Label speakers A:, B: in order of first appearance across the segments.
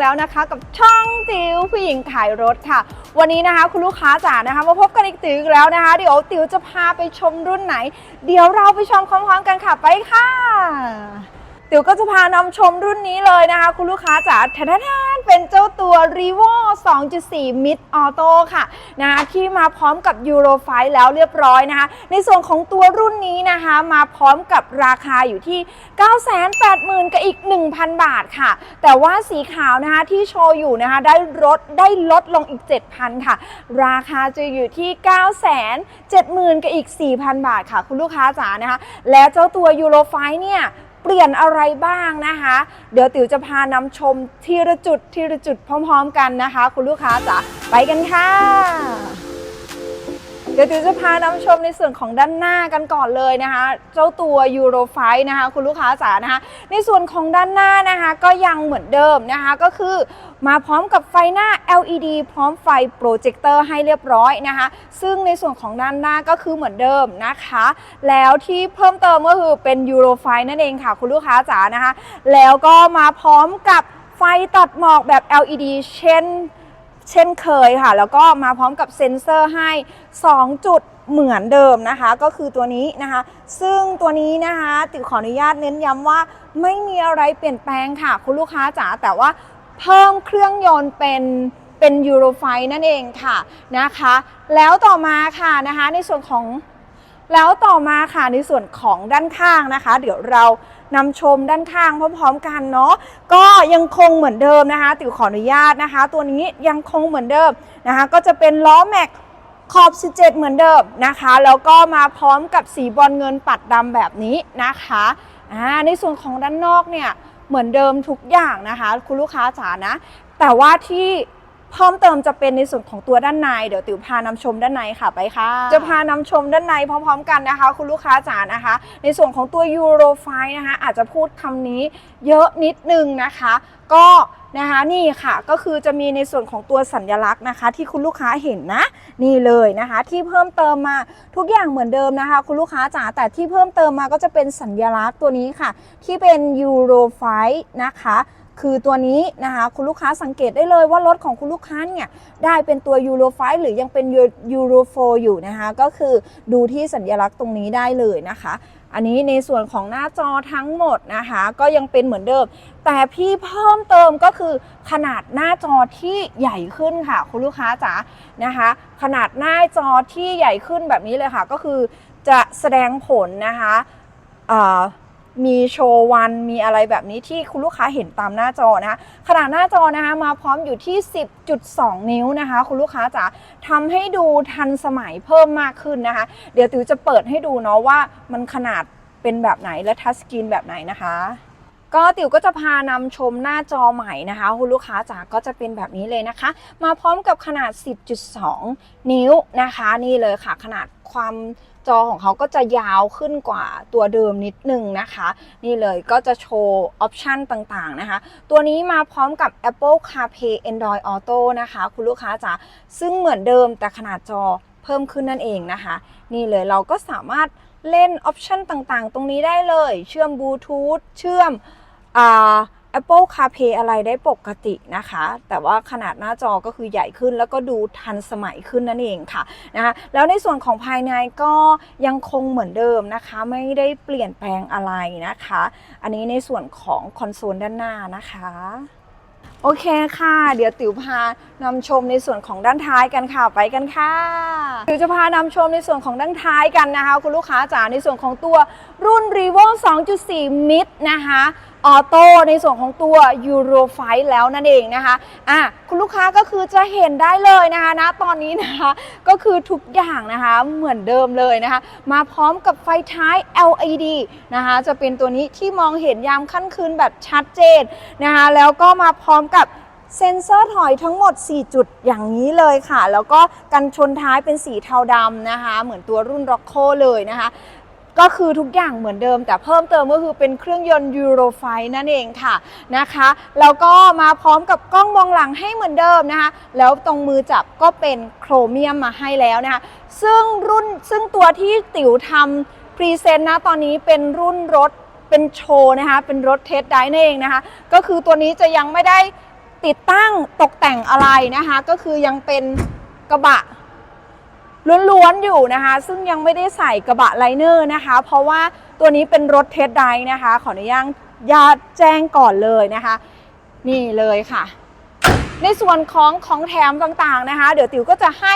A: แล้วนะคะ กับช่องติวผู้หญิงขายรถค่ะ วันนี้นะคะคุณลูกค้าจ๋านะคะ มาพบกันอีกติวแล้วนะคะ เดี๋ยวติวจะพาไปชมรุ่นไหน เดี๋ยวเราไปชมพร้อมๆกันค่ะไปค่ะ เดี๋ยวก็จะพานำชมรุ่นนี้เลยนะคะ คุณลูกค้าจ๋าแทนๆเป็นเจ้าตัว r e v o 2.4 Mid Auto ค่ะนะคะที่มาพร้อมกับ Euro 5แล้วเรียบร้อยนะคะ ในส่วนของตัวรุ่นนี้นะคะ มาพร้อมกับราคาอยู่ที่ 980,000 กับอีก 1,000 บาทค่ะ แต่ว่าสีขาวนะคะที่โชว์อยู่นะคะ ได้ลดได้ลดลงอีก 7,000 ค่ะ ราคาจะอยู่ที่ 970,000 กับอีก 4,000 บาทค่ะ คุณลูกค้าจ๋านะคะ และเจ้าตัว Euro 5เนี่ย เปลี่ยนอะไรบ้างนะคะ เดี๋ยวติ๋วจะพานำชมทีละจุดทีละจุดพร้อม ๆ กันนะคะ คุณลูกค้าจ๋าไปกันค่ะ ดี๋ยวติวจะพานำชมในส่วนของด้านหน้ากันก่อนเลยนะคะ เจ้าตัว Euro 5นะคะ คุณลูกค้าจ๋านะคะ ในส่วนของด้านหน้านะคะก็ยังเหมือนเดิมนะคะก็คือมาพร้อมกับไฟหน้า LED พร้อมไฟโปรเจคเตอร์ให้เรียบร้อยนะคะ ซึ่งในส่วนของด้านหน้าก็คือเหมือนเดิมนะคะ แล้วที่เพิ่มเติมก็คือเป็น Euro 5นั่นเองค่ะ คุณลูกค้าจ๋านะคะ แล้วก็มาพร้อมกับไฟตัดหมอกแบบ LED เช่น เช่นเคยค่ะ แล้วก็มาพร้อมกับเซ็นเซอร์ให้ 2 จุดเหมือนเดิมนะคะ ก็คือตัวนี้นะคะ ซึ่งตัวนี้นะคะติขออนุญาตเน้นย้ำว่าไม่มีอะไรเปลี่ยนแปลงค่ะ คุณลูกค้าจ๋าแต่ว่าเพิ่มเครื่องยนต์เป็นเป็นยูโรไฟนั่นเองค่ะนะคะ แล้วต่อมาค่ะนะคะในส่วนของ แล้วต่อมาค่ะในส่วนของด้านข้างนะคะ เดี๋ยวเรานำชมด้านข้างพร้อมๆกันเนาะก็ยังคงเหมือนเดิมนะคะติ๋วขออนุญาตนะคะ ตัวนี้ยังคงเหมือนเดิมนะคะ ก็จะเป็นล้อแม็กขอบ 17 เหมือนเดิมนะคะ แล้วก็มาพร้อมกับสีบอลเงินปัดดำแบบนี้นะคะอ่าในส่วนของด้านนอกเนี่ยเหมือนเดิมทุกอย่างนะคะ คุณลูกค้าจ๋านะ แต่ว่าที่ เพิ่มเติมจะเป็นในส่วนของตัวด้านใน เดี๋ยวติ๋วพานำชมด้านในค่ะไปค่ะ จะพานำชมด้านในพร้อมๆกันนะคะ คุณลูกค้าจ๋านะคะ ในส่วนของตัว Euro 5นะคะ อาจจะพูดคำนี้เยอะนิดนึงนะคะ ก็นะคะนี่ค่ะก็คือจะมีในส่วนของตัวสัญลักษณ์นะคะ ที่คุณลูกค้าเห็นนะนี่เลยนะคะ ที่เพิ่มเติมมาทุกอย่างเหมือนเดิมนะคะ คุณลูกค้าจ๋าแต่ที่เพิ่มเติมมาก็จะเป็นสัญลักษณ์ตัวนี้ค่ะ ที่เป็น Euro 5นะคะ คือตัวนี้นะคะคุณลูกค้าสังเกตได้เลยว่ารถของคุณลูกค้าเนี่ยได้เป็นตัว Euro 5หรือยังเป็น Euro 4อยู่นะคะก็คือดูที่สัญลักษณ์ตรงนี้ได้เลยนะคะ อันนี้ในส่วนของหน้าจอทั้งหมดนะคะ ก็ยังเป็นเหมือนเดิม แต่พี่เพิ่มเติมก็คือขนาดหน้าจอที่ใหญ่ขึ้นค่ะ คุณลูกค้าจ๋านะคะ ขนาดหน้าจอที่ใหญ่ขึ้นแบบนี้เลยค่ะ ก็คือจะแสดงผลนะคะ มีโชว์วันมีอะไรแบบนี้ที่คุณลูกค้าเห็นตามหน้าจอนะคะขนาดหน้าจอนะคะมาพร้อมอยู่ที่ 10.2 นิ้วนะคะ คุณลูกค้าจ๋าทำให้ดูทันสมัยเพิ่มมากขึ้นนะคะ เดี๋ยวติ๋วจะเปิดให้ดูเนาะว่ามันขนาดเป็นแบบไหนและทัชสกรีนแบบไหนนะคะ ก็ติ๋วก็จะพานำชมหน้าจอใหม่นะคะคุณลูกค้าจ๋าก็จะเป็นแบบนี้เลยนะคะ มาพร้อมกับขนาด 10.2 นิ้วนะคะ นี่เลยค่ะขนาดความจอของเขาก็จะยาวขึ้นกว่าตัวเดิมนิดนึงนะคะ นี่เลยก็จะโชว์ออปชันต่างๆนะคะ ตัวนี้มาพร้อมกับ Apple CarPlay Android Auto นะคะ คุณลูกค้าจ๋าซึ่งเหมือนเดิมแต่ขนาดจอเพิ่มขึ้นนั่นเองนะคะ นี่เลยเราก็สามารถ เล่นออปชันต่างๆ ตรงนี้ได้เลย เชื่อมบลูทูธเชื่อมอ่า Apple CarPlay อะไรได้ปกตินะคะ แต่ว่าขนาดหน้าจอก็คือใหญ่ขึ้นแล้วก็ดูทันสมัยขึ้นนั่นเองค่ะนะคะแล้วในส่วนของภายในก็ยังคงเหมือนเดิมนะคะ ไม่ได้เปลี่ยนแปลงอะไรนะคะ อันนี้ในส่วนของคอนโซลด้านหน้านะคะ โอเคค่ะ เดี๋ยวติ๋วพานำชมในส่วนของด้านท้ายกันค่ะไปกันค่ะติ๋วจะพานำชมในส่วนของด้านท้ายกันนะคะ คุณลูกค้าจ๋าในส่วนของตัวรุ่น r e v o 2.4 Mid นะคะ ออโต้ในส่วนของตัว Euro 5แล้วนั่นเองนะคะอะคุณลูกค้าก็คือจะเห็นได้เลยนะคะนะตอนนี้นะคะก็คือทุกอย่างนะคะเหมือนเดิมเลยนะคะ มาพร้อมกับไฟท้าย LED นะคะจะเป็นตัวนี้ที่มองเห็นยามค่ำคืนแบบชัดเจนนะคะแล้วก็มาพร้อมกับเซ็นเซอร์ถอยทั้งหมด 4 จุดอย่างนี้เลยค่ะ แล้วก็กันชนท้ายเป็นสีเทาดำนะคะ เหมือนตัวรุ่น r o c c o เลยนะคะ ก็คือทุกอย่างเหมือนเดิม แต่เพิ่มเติมก็คือเป็นเครื่องยนต์ Euro 5นั่นเองค่ะนะคะแล้วก็มาพร้อมกับกล้องมองหลังให้เหมือนเดิมนะคะแล้วตรงมือจับก็เป็นโครเมียมมาให้แล้วนะคะซึ่งรุ่นซึ่งตัวที่ติ๋วทำพรีเซนต์นะตอนนี้เป็นรุ่นรถเป็นโชว์นะคะเป็นรถเทสได้นั่นเองนะคะก็คือตัวนี้จะยังไม่ได้ติดตั้งตกแต่งอะไรนะคะ ก็คือยังเป็นกระบะ ล้วนๆอยู่นะคะ ซึ่งยังไม่ได้ใส่กระบะไลเนอร์นะคะ เพราะว่าตัวนี้เป็นรถเทสไดนะคะ ขออนุญาตญาตแจ้งก่อนเลยนะคะ นี่เลยค่ะ ในส่วนของของแถมต่างๆนะคะ เดี๋ยวติ๋วก็จะให้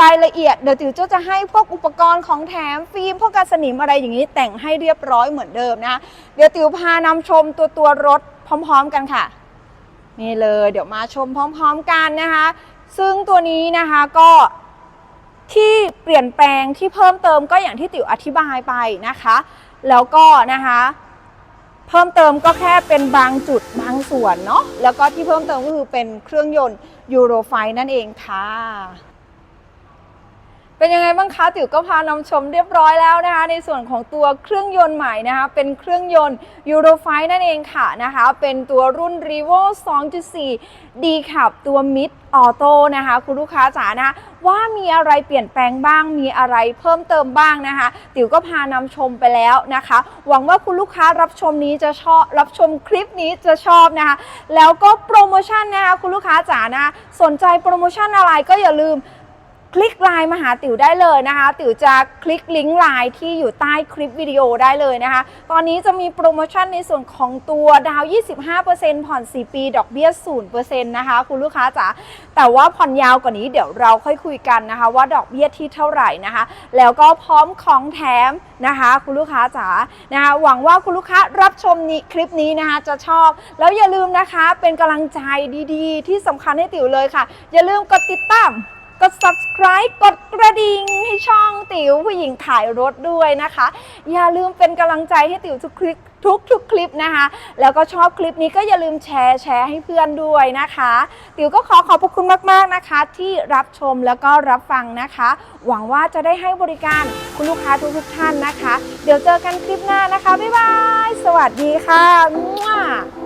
A: รายละเอียดเดี๋ยวติ๋วจะให้พวกอุปกรณ์ของแถมฟิล์มพวกกันสนิมอะไรอย่างนี้แต่งให้เรียบร้อยเหมือนเดิมนะะเดี๋ยวติ๋วพานำชมตัวตัวรถพร้อม ๆ กันค่ะ นี่เลยเดี๋ยวมาชมพร้อม ๆ กันนะคะ ซึ่งตัวนี้นะคะก็ ที่เปลี่ยนแปลงที่เพิ่มเติมก็อย่างที่ติ๋วอธิบายไปนะคะ แล้วก็นะคะ เพิ่มเติมก็แค่เป็นบางจุดบางส่วนเนาะแล้วก็ที่เพิ่มเติมก็คือเป็นเครื่องยนต์ยูโรไฟนั่นเองค่ะ เป็นยังไงบ้างคะติ๋วก็พานำชมเรียบร้อยแล้วนะคะ ในส่วนของตัวเครื่องยนต์ใหม่นะคะ เป็นเครื่องยนต์ยูโรไฟนั่นเองค่ะนะคะ เป็นตัวรุ่น r e v o 2.4 D ขับตัว Mid Auto นะคะ คุณลูกค้าจ๋านะว่ามีอะไรเปลี่ยนแปลงบ้าง มีอะไรเพิ่มเติมบ้างนะคะ ติ๋วก็พานำชมไปแล้วนะคะ หวังว่าคุณลูกค้ารับชมนี้จะชอบ รับชมคลิปนี้จะชอบนะคะ แล้วก็โปรโมชั่นนะคะ คุณลูกค้าจ๋านะ สนใจโปรโมชั่นอะไรก็อย่าลืม คลิกไลน์มาหาติ๋วได้เลยนะคะ ติ๋วจะคลิกลิงก์ไลน์ที่อยู่ใต้คลิปวิดีโอได้เลยนะคะ ตอนนี้จะมีโปรโมชั่นในส่วนของตัวดาว 25%ผ่อน 4 ปี ดอกเบี้ย 0%นะคะ คุณลูกค้าจ๋า แต่ว่าผ่อนยาวกว่านี้เดี๋ยวเราค่อยคุยกันนะคะ ว่าดอกเบี้ยที่เท่าไหร่นะคะ แล้วก็พร้อมของแถมนะคะ คุณลูกค้าจ๋า นะคะ หวังว่าคุณลูกค้ารับชมนี้คลิปนี้นะคะจะชอบ แล้วอย่าลืมนะคะ เป็นกำลังใจดีๆ ที่สำคัญให้ติ๋วเลยค่ะ อย่าลืมกดติดตาม กด subscribe กดกระดิ่งให้ช่องติ๋วผู้หญิงขายรถด้วยนะคะ อย่าลืมเป็นกำลังใจให้ติ๋วทุกคลิปทุกทุกคลิปนะคะ แล้วก็ชอบคลิปนี้ก็อย่าลืมแชร์แชร์ให้เพื่อนด้วยนะคะ ติ๋วก็ขอขอบพระคุณมากๆนะคะ ที่รับชมแล้วก็รับฟังนะคะ หวังว่าจะได้ให้บริการคุณลูกค้าทุกๆท่านนะคะ เดี๋ยวเจอกันคลิปหน้านะคะบ๊ายบายสวัสดีค่ะมั่